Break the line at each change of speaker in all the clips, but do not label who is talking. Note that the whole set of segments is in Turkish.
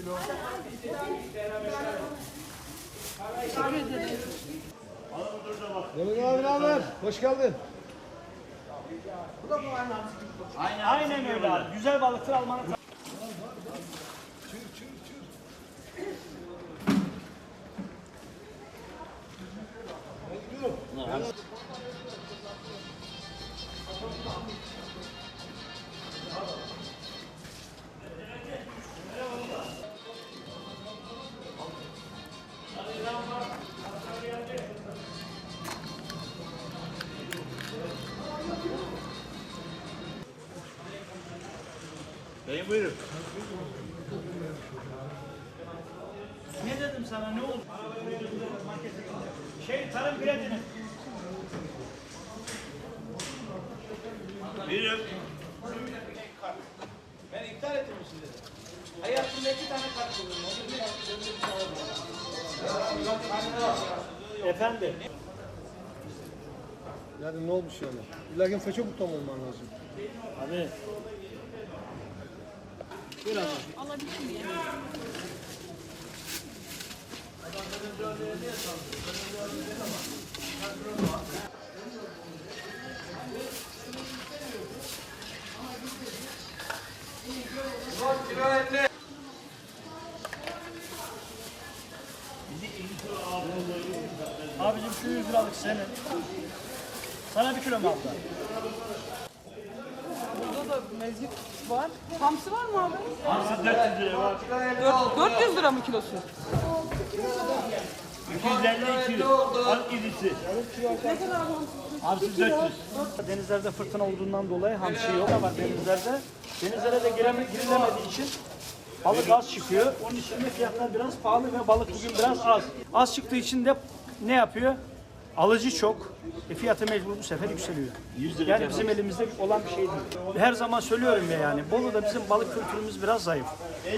kilo.
Demin abi ne haber? Hoş geldin.
Aynen öyle abi. Güzel balıktır almanı
Beyim buyurun.
Ne dedim sana ne oldu? Şey tarım kredini.
Buyurun.
Ben iptal ettim şimdi. Hayatımda iki tane kart. Onu bir
Efendim.
Yani ne olmuş yani? İlla ki Facebook'ta mı olman lazım?
Abi. Abicim şu 100 liralık senin. Sana bir kilo mu aldılar?
Da mezgit var. Hamsi var mı abi?
Hamsi 400 lira var.
Dört- 400 lira mı kilosu?
250 kilo. Al irisi.
Ne kadar hamsi?
Hamsi 400.
Denizlerde fırtına olduğundan dolayı hamsi yok ama denizlerde denizlere de gireme, girilemediği için balık az çıkıyor. Onun için de fiyatlar biraz pahalı ve balık bugün biraz az. Az çıktığı için de ne yapıyor? Alıcı çok. E fiyatı mecbur bu sefer yükseliyor.
100 lira
Yani bizim elimizde olan bir şey değil. Her zaman söylüyorum ya yani Bolu'da bizim balık kültürümüz biraz zayıf.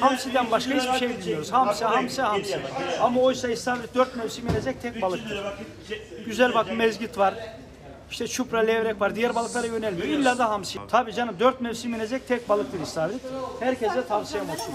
Hamsiden başka hiçbir şey bilmiyoruz. Hamsi, hamsi, hamsi. Ama oysa istavrit dört mevsim yenecek tek balık.
100 lira bakın. Şey,
Güzel bak mezgit var. İşte çupra, levrek var. Diğer balıklara yönelmiyor. İlla da hamsi. Tabii canım dört mevsim inecek tek balıktır istavrit. Herkese tavsiyem olsun.